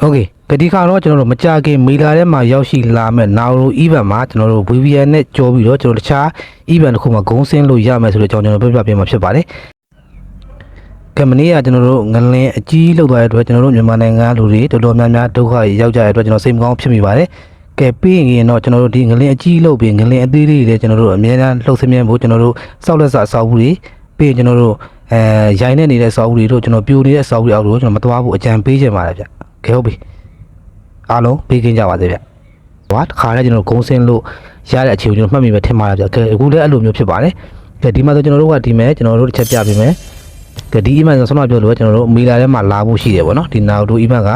โอเคကတိကတော့ကျွန်တော်တို့မကြခင်မေလာထဲမှာရောက်ရှိလာမဲ့နာရို event မှာကျွန်တော်တို့ VPN နဲ့ကြောပြီးတော့ကျွန်တော်တခြား event တစ်ခုမှာဂုံးဆင်းလို့ရမယ်ဆိုတော့ကျွန်တော်တို့ပြပြပေးမှာဖြစ်ပါတယ်ကမနေ့ကကျွန်တော်တို့ငလင်းအကြီးလောက်သွားတဲ့အတွက်ကျွန်တော်တို့မြန်မာနိုင်ငံလူတွေတော်တော်များများဒုက္ခရောက်ကြတဲ့အတွက်ကျွန်တော်စိတ်မကောင်းဖြစ်မိပါတယ်ကဲပြီးရင်တော့ကျွန်တော်တို့ဒီငလင်းအကြီးလောက်ပြီးငလင်းအသေးလေးတွေကျွန်တော်တို့အများအားလှုပ်ဆင်းမြဲဖို့ကျွန်တော်တို့စောက်လက်စအစောက်ဘူးတွေပြီးရင်ကျွန်တော်တို့အဲရိုင်နေနေတဲ့စောက်ဘူးတွေတို့ကျွန်တော်ပြိုနေတဲ့စောက်ဘူးတွေအောက်တို့ကျွန်တော်မသွားဘူးအကြံပေးချင်ပါတယ်ဗျ ကဲဟုတ်ပြီအားလုံးပေးကင်းကြပါစေဗျ။ဘာတခါလဲကျွန်တော်ဂုံးစင်းလို့ရတဲ့အခြေအနေကိုကျွန်တော်မှတ်မိပဲထင်ပါတယ်ဗျ။ကဲအခုလည်းအဲ့လိုမျိုးဖြစ်ပါတယ်။ကဲဒီမှာဆိုကျွန်တော်တို့ကဒီမဲ့ကျွန်တော်တို့တစ်ချက်ပြပေးမယ်။ကဲဒီ email ဆိုဆုံးမပြောလို့ကျွန်တော်တို့မေလာထဲမှာလာဖို့ရှိတယ်ပေါ့နော်။ဒီ now to email က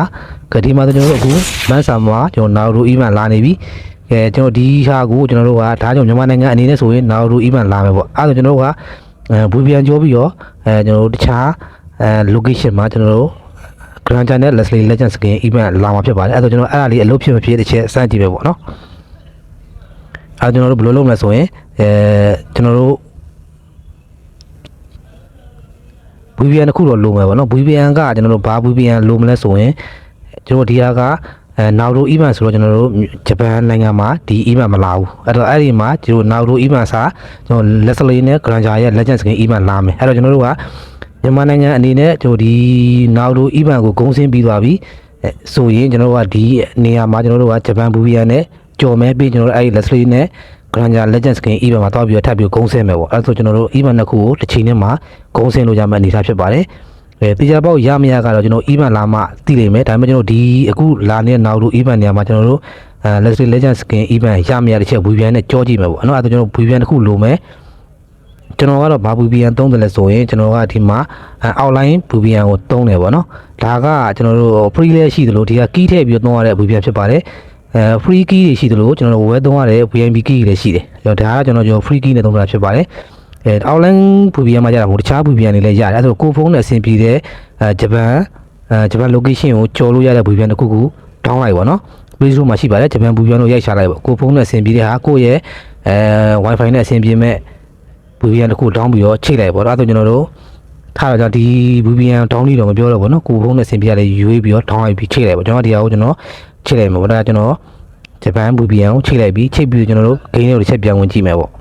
ကဲဒီမှာဆိုကျွန်တော်တို့အခုမန်ဆာမှာကျွန်တော် now to email လာနေပြီ။ကဲကျွန်တော်ဒီဟာကိုကျွန်တော်တို့ကဒါကြောင့်မြန်မာနိုင်ငံအနေနဲ့ဆိုရင် now to email လာမယ်ပေါ့။အဲ့ဒါကျွန်တော်တို့ကအဲ VPN ကြောပြီးတော့အဲကျွန်တော်တို့တခြားအဲ location မှာကျွန်တော်တို့ Grand Channel Leslie Legend Skin event လာမှာဖြစ်ပါတယ်အဲ့ဒါကျွန်တော်အဲ့ဒါလေးအလုပ်ဖြစ်မဖြစ်တစ်ချက်စမ်းကြည့်ပဲပေါ့နော်အဲ့ဒါကျွန်တော်တို့ဘယ်လိုလုပ်မလဲဆိုရင်အဲကျွန်တော်တို့ VPN တစ်ခုတော့လိုမယ်ပေါ့နော် VPN ကကျွန်တော်တို့ဘာ VPN လိုမလဲဆိုရင်ကျွန်တော်ဒီဟာကအဲ Nauru event ဆိုတော့ကျွန်တော်တို့ဂျပန်နိုင်ငံမှာဒီ event မလာဘူးအဲ့တော့အဲ့ဒီမှာကျွန်တော် Nauru event စာကျွန်တော် Leslie နဲ့ Grand Channel ရဲ့ Legend Skin event လာမယ်အဲ့တော့ကျွန်တော်တို့က မြန်မာနိုင်ငံအနေနဲ့ကျွန်တော်ဒီနောက်တို့ event ကိုဂုံးစင်းပြီးသွားပြီအဲဆိုရင်ကျွန်တော်တို့ကဒီနေရာမှာကျွန်တော်တို့ကဂျပန်ဘူဗီယန်နဲ့ကြော်မဲပြီးကျွန်တော်တို့အဲဒီ Leslie နဲ့ Granger Legend Skin event မှာတောက်ပြီးတော့ထပ်ပြီးဂုံးစင်းမယ်ပေါ့အဲဆိုကျွန်တော်တို့ event နှစ်ခုကိုတစ်ချိန်နဲ့မှာဂုံးစင်းလို့ရမယ့်အနေအထားဖြစ်ပါတယ်အဲတေချာပေါက်ရမရကတော့ကျွန်တော် event လာမှသိလိမ့်မယ်ဒါပေမဲ့ကျွန်တော်ဒီအခုလာနေတဲ့နောက်တို့ event နေရာမှာကျွန်တော်တို့အဲ Leslie Legend Skin event ရမရတဲ့ချက်ဘူဗီယန်နဲ့ကြောကြည့်မယ်ပေါ့အဲ့တော့အဲဒါကျွန်တော်ဘူဗီယန်တစ်ခုလိုမယ် ကျွန်တော်ကတော့ဘာ VPN သုံးတယ်လဲဆိုရင်ကျွန်တော်ကဒီမှာ outline VPN ကိုသုံးတယ်ပေါ့နော်ဒါကကျွန်တော်တို့ free လည်းရှိသလိုဒီက key ထည့်ပြီးတော့သုံးရတဲ့ VPN ဖြစ်ပါတယ်အဲ free key တွေရှိသလိုကျွန်တော်တို့ဝယ်သုံးရတဲ့ VNB key တွေလည်းရှိတယ်ဒါကကျွန်တော်ကျွန်တော် free key နဲ့သုံးတာဖြစ်ပါတယ်အဲ outline VPN မှာကြတာမဟုတ်တခြား VPN တွေလည်းရတယ်အဲဒါဆိုကိုဖုန်းနဲ့အဆင်ပြေတဲ့အဲဂျပန်အဲဂျပန် location ကိုကျော်လို့ရတဲ့ VPN တစ်ခုခုတောင်းလိုက်ပါနော် page မှာရှိပါတယ်ဂျပန် VPN ကိုရိုက်ချလိုက်ပါကိုဖုန်းနဲ့အဆင်ပြေတဲ့ဟာကိုယ့်ရဲ့အဲ wifi နဲ့အဆင်ပြေမဲ့ VPN တစ်ခု down ပြီးတော့ချိန်လိုက်ပေါ့နော်အဲ့ဒါကျွန်တော်တို့ထားတော့ဒီ VPN down လို့တော့မပြောတော့ဘူးနော်ကိုဖုန်းနဲ့ဆင်ပြရလေရွေးပြီးတော့ down ပြီးချိန်လိုက်ပေါ့ကျွန်တော်ဒီဟာကိုကျွန်တော်ချိန်လိုက်မှာပေါ့ဒါကျွန်တော်ဂျပန် VPN ကိုချိန်လိုက်ပြီးချိန်ပြီးကျွန်တော်တို့ဂိမ်းတွေကိုတစ်ချက်ပြန်ဝင်ကြည့်မယ်ပေါ့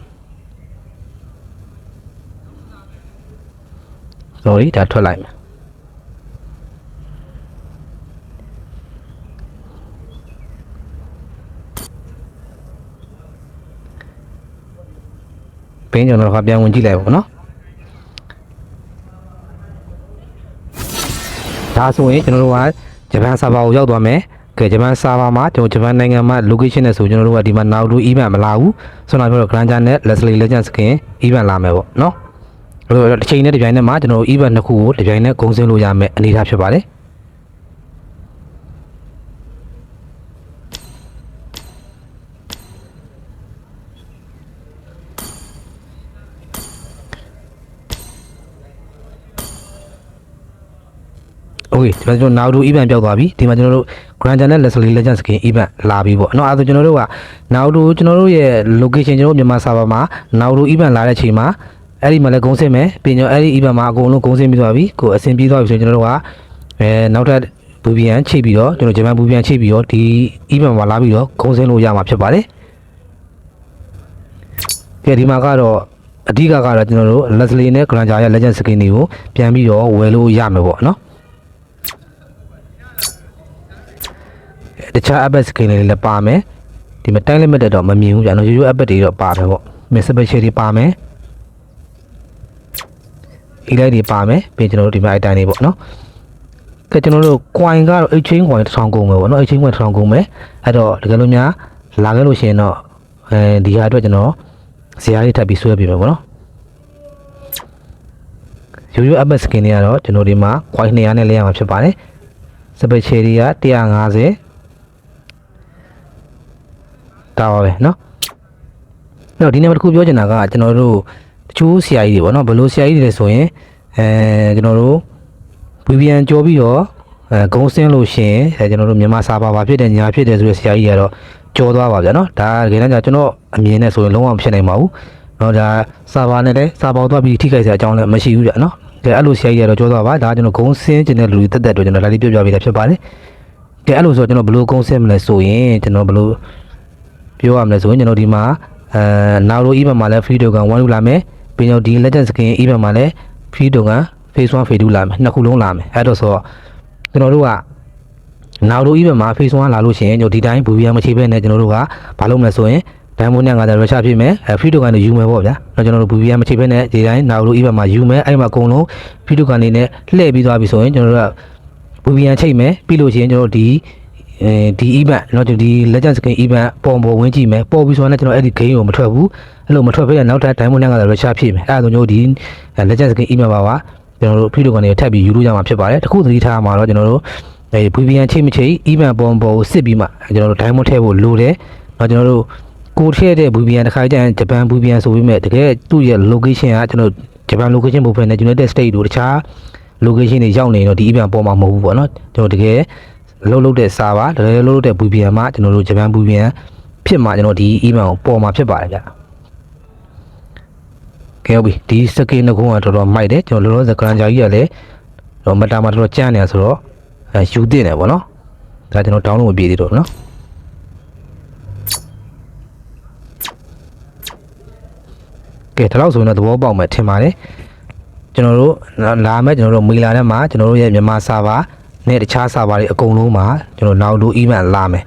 sorry ဒါထွက်လိုက်မယ် ဘင်းကျွန်တော်တို့ကပြန်ဝင်ကြည့်လိုက်ပါပေါ့နော်ဒါဆိုရင်ကျွန်တော်တို့ကဂျပန်ဆာဗာကိုရောက်သွားမယ်ကဲဂျပန်ဆာဗာမှာကျွန်တော်ဂျပန်နိုင်ငံမှာ location နဲ့ဆိုကျွန်တော်တို့ကဒီမှာ now to event မလာဘူးဆိုတော့ပြောတော့ Grand Channel နဲ့ Leslie Legend Skin event လာမယ်ပေါ့နော်အဲ့တော့တစ်ချိန်နဲ့တစ်ပြိုင်နက်မှာကျွန်တော်တို့ event နှစ်ခုကိုတစ်ပြိုင်နက်ဂုံစင်းလို့ရမယ်အနေအထားဖြစ်ပါတယ် โอเคကျွန်တော်တို့ now to event ပြောက်သွားပြီဒီမှာကျွန်တော်တို့ Grand Channel Leslie Legend Skin event လာပြီပေါ့เนาะအဲဒါဆိုကျွန်တော်တို့က now to ကျွန်တော်တို့ရဲ့ location ကျွန်တော်တို့မြန်မာ server မှာ now to event လာတဲ့အချိန်မှာအဲ့ဒီမှာလည်းဂုံးစင်းမယ်ပြီးရင်အဲ့ဒီ event မှာအကုန်လုံးဂုံးစင်းပြီးသွားပြီကိုအဆင်ပြေသွားပြီဆိုရင်ကျွန်တော်တို့ကအဲနောက်ထပ် VPN ချိတ်ပြီးတော့ကျွန်တော်ဂျပန် VPN ချိတ်ပြီးတော့ဒီ event မှာလာပြီးတော့ဂုံးစင်းလို့ရမှာဖြစ်ပါတယ်ကဲဒီမှာကတော့အဓိကကတော့ကျွန်တော်တို့ Leslie နဲ့ Granger ရဲ့ Legend Skin တွေကိုပြန်ပြီးတော့ဝယ်လို့ရမယ်ပေါ့เ တခြား app skin တွေလည်းပါမယ်ဒီမှာ time limit တော့မမြင်ဘူးကြာနော်ရိုးရိုး app တွေတော့ပါမယ်ပေါ့ miss special တွေပါမယ် elite တွေပါမယ်ပြီးကျွန်တော်တို့ဒီမှာ item တွေပေါ့နော်ကဲကျွန်တော်တို့ coin ကတော့ exchange coin 1000ကုန်မယ်ပေါ့နော် exchange coin 1000ကုန်မယ်အဲ့တော့တကယ်လို့များလာခဲ့လို့ရှိရင်တော့အဲဒီဟာအတွက်ကျွန်တော်ဇာတ်ရည်ထပ်ပြီးဆွဲပေးမယ်ပေါ့နော်ရိုးရိုး app skin တွေကတော့ကျွန်တော်ဒီမှာ coin 200နဲ့လဲရမှာဖြစ်ပါတယ် special တွေက150 ဒါပါပဲเนาะအဲ့တော့ဒီနေ့မှာတစ်ခုပြောချင်တာကကျွန်တော်တို့တချို့ဆရာကြီးတွေပေါ့နော်ဘယ်လိုဆရာကြီးတွေလဲဆိုရင်အဲကျွန်တော်တို့ VPN ကြောပြီးတော့အဲဂုံးစင်းလို့ရှရင်အဲကျွန်တော်တို့မြန်မာစာပါပါဖြစ်တဲ့ညာဖြစ်တယ်ဆိုတဲ့ဆရာကြီးကတော့ကြောသွားပါဗျာနော်ဒါတကယ်တမ်းကျကျွန်တော်အမြင်နဲ့ဆိုရင်လုံးဝမဖြစ်နိုင်ပါဘူးနော်ဒါစာပါနဲ့လည်းစာပေါသွားပြီးထိခိုက်စရာအကြောင်းလည်းမရှိဘူးဗျာနော်ကဲအဲ့လိုဆရာကြီးကတော့ကြောသွားပါဒါကျွန်တော်ဂုံးစင်းကျင်တဲ့လူတွေတက်တက်တော့ကျွန်တော်ဒါလေးပြောပြပေးတာဖြစ်ပါတယ်က ကဲအဲ့လိုဆိုတော့ကျွန်တော်ဘယ်လိုကုန်းဆက်မလဲဆိုရင်ကျွန်တော်ဘယ်လို ပြောရမလဲဆိုရင်ကျွန်တော်ဒီမှာအဲနောက်လို email မှာလည်း free token 1လို့လာမယ်ပြီးတော့ဒီ legend skin email မှာလည်း free token phase 1 phase 2လာမယ်နှစ်ခုလုံးလာမယ်အဲ့တော့ဆိုတော့ကျွန်တော်တို့ကနောက်လို email မှာ phase 1လာလို့ရှိရင်ကျွန်တော်ဒီတိုင်း VPN မချိဘဲနဲ့ကျွန်တော်တို့ကဘာလုပ်မလဲဆိုရင် diamond နဲ့50 rush ဖြစ်မယ်အဲ free token တွေယူမယ်ပေါ့ဗျာတော့ကျွန်တော်တို့ VPN မချိဘဲနဲ့ဒီတိုင်းနောက်လို email မှာယူမယ်အဲ့မှာအကုန်လုံး free token တွေနဲ့လှည့်ပြီးသွားပြီဆိုရင်ကျွန်တော်တို့က VPN ချိတ်မယ်ပြီးလို့ရှိရင်ကျွန်တော်တို့ဒီ အဲဒီ event เนาะဒီ legend skin event ပေါ်ပေါ်ဝင်ကြည့်မယ်ပေါ်ပြီးဆိုတော့ကျွန်တော်အဲ့ဒီ game ကိုမထွက်ဘူးအဲ့လိုမထွက်ဘဲနဲ့နောက်ထပ် diamond နဲ့50 rush ဖြစ်မယ်အဲ့ဒါဆိုကျွန်တော်တို့ဒီ legend skin email ပါပါကျွန်တော်တို့ free token တွေထပ်ပြီးယူလို့ရမှာဖြစ်ပါတယ်တခုသတိထားမှာတော့ကျွန်တော်တို့အဲ VPN ချိတ်မချိတ် event ပေါ်ပေါ်ကိုစစ်ပြီးမှကျွန်တော်တို့ diamond ထည့်ဖို့လိုတယ်เนาะကျွန်တော်တို့ကိုထည့်တဲ့ VPN တစ်ခါကျရင်ဂျပန် VPN ဆိုပြီးမဲ့တကယ်သူ့ရဲ့ location ကကျွန်တော်ဂျပန် location မဟုတ်ဘဲနဲ့ United States တို့တခြား location တွေရောက်နေတော့ဒီ event ပေါ်မှာမဟုတ်ဘူးပေါ့နော်ကျွန်တော်တကယ် လှုပ်လှုပ်တဲ့ server တကယ်လှုပ်လှုပ်တဲ့ VPN မှာကျွန်တော်တို့ဂျပန် VPN ဖြစ်မှာကျွန်တော်ဒီ event ကိုပေါ်မှာဖြစ်ပါတယ်ဗျကဲဟုတ်ပြီဒီ skin တစ်ခုကတော်တော်မိုက်တယ်ကျွန်တော်လောလောဆယ် grand ကြာကြီးကလည်းတော့မတာမှာတော်တော်ကြမ်းနေရဆိုတော့အဲယူတင်တယ်ပေါ့နော်ဒါကျွန်တော် download မပြေသေးတော့ဘူးနော်ကဲဒါတော့ဆိုရင်တော့သဘောပေါက်မယ်ထင်ပါတယ်ကျွန်တော်တို့လာမဲ့ကျွန်တော်တို့မေလာထဲမှာကျွန်တော်တို့ရဲ့မြန်မာဆာဗာ နဲ့တခြားဆာဗာတွေအကုန်လုံးမှာကျွန်တော်နောက်လို့ email လာမယ်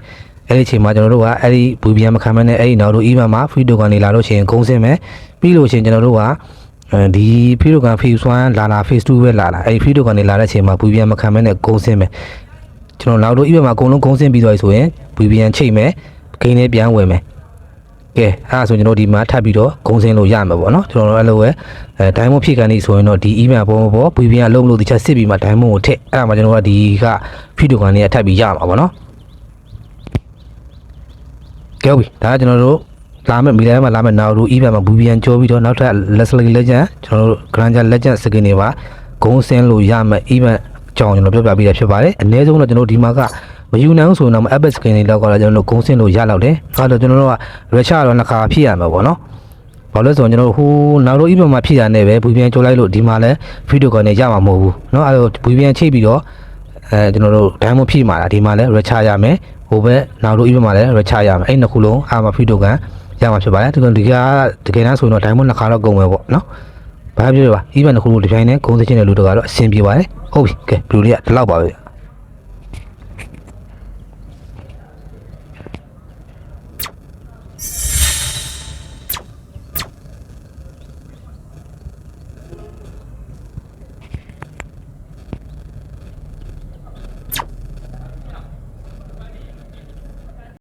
အဲ့ဒီအချိန်မှာကျွန်တော်တို့ကအဲ့ဒီ VPN မခံမနဲ့အဲ့ဒီနောက်လို့ email မှာ free token တွေလာလို့ရှိရင်ဂုံးစင်းမယ်ပြီးလို့ရှိရင်ကျွန်တော်တို့ကအဲဒီ free token phase 1လာလာ phase 2ပဲလာလာအဲ့ဒီ free token တွေလာတဲ့အချိန်မှာ VPN မခံမနဲ့ဂုံးစင်းမယ်ကျွန်တော်နောက်လို့ email မှာအကုန်လုံးဂုံးစင်းပြီးသွားပြီဆိုရင် VPN ချိတ်မယ်ဂိမ်းလေးပြန်ဝင်မယ် ကဲအဲ့ဒါဆိုကျွန်တော်ဒီမှာထပ်ပြီးတော့ဂုံစင်းလို့ရမှာပေါ့နော်ကျွန်တော်တို့အဲ့လိုပဲအဲ diamond ဖြစ်ကန်နေဆိုရင်တော့ဒီ email ပေါ်ပေါ် VPN အလုံးလို့တခြားစစ်ပြီးမှ diamond ကိုထည့်အဲ့ဒါမှကျွန်တော်ကဒီက free token လေးထပ်ပြီးရမှာပေါ့နော်ကဲဟုတ်ပြီဒါကကျွန်တော်တို့လာမယ့်မီလာမှာလာမယ့်နောက်တို့ email မှာ VPN ကြောပြီးတော့နောက်ထပ် Leslie Legend ကျွန်တော်တို့ Granger Legend skin တွေပါဂုံစင်းလို့ရမယ့် email ကြောင်းကျွန်တော်ပြောပြပေးရဖြစ်ပါတယ်အနည်းဆုံးတော့ကျွန်တော်ဒီမှာက မယူနိုင်ဆိုရင်တော့ app screen တွေလောက်ကတော့ကျွန်တော်တို့ဂုံးစင်လို့ရလောက်တယ်။အဲတော့ကျွန်တော်တို့က rush တော့နှစ်ခါဖြစ်ရမှာပေါ့နော်။ဘာလို့လဲဆိုတော့ကျွန်တော်တို့ဟိုနောက်တော့ email မှာဖြစ်တာနဲ့ပဲ VPN ချိုးလိုက်လို့ဒီမှာလဲ video call နဲ့ရမှာမဟုတ်ဘူး။နော်အဲတော့ VPN ချိတ်ပြီးတော့အဲကျွန်တော်တို့ diamond ဖြည့်မှာလားဒီမှာလဲ rush ရမယ်။ဟိုဘက်နောက်တော့ email မှာလဲ rush ရမယ်။အဲ့နှစ်ခုလုံးအားမှာ video call ရမှာဖြစ်ပါတယ်။ဒီကဒီကတကယ်တမ်းဆိုရင်တော့ diamond နှစ်ခါတော့ကုန်မယ်ပေါ့နော်။ဘာပြောလဲပါ email တစ်ခုလုံးဒီပိုင်းနဲ့ဂုံးစင်တဲ့လူတွေကတော့အဆင်ပြေပါတယ်။ဟုတ်ပြီ။ကဲ blue လေးကဒီလောက်ပါပဲ။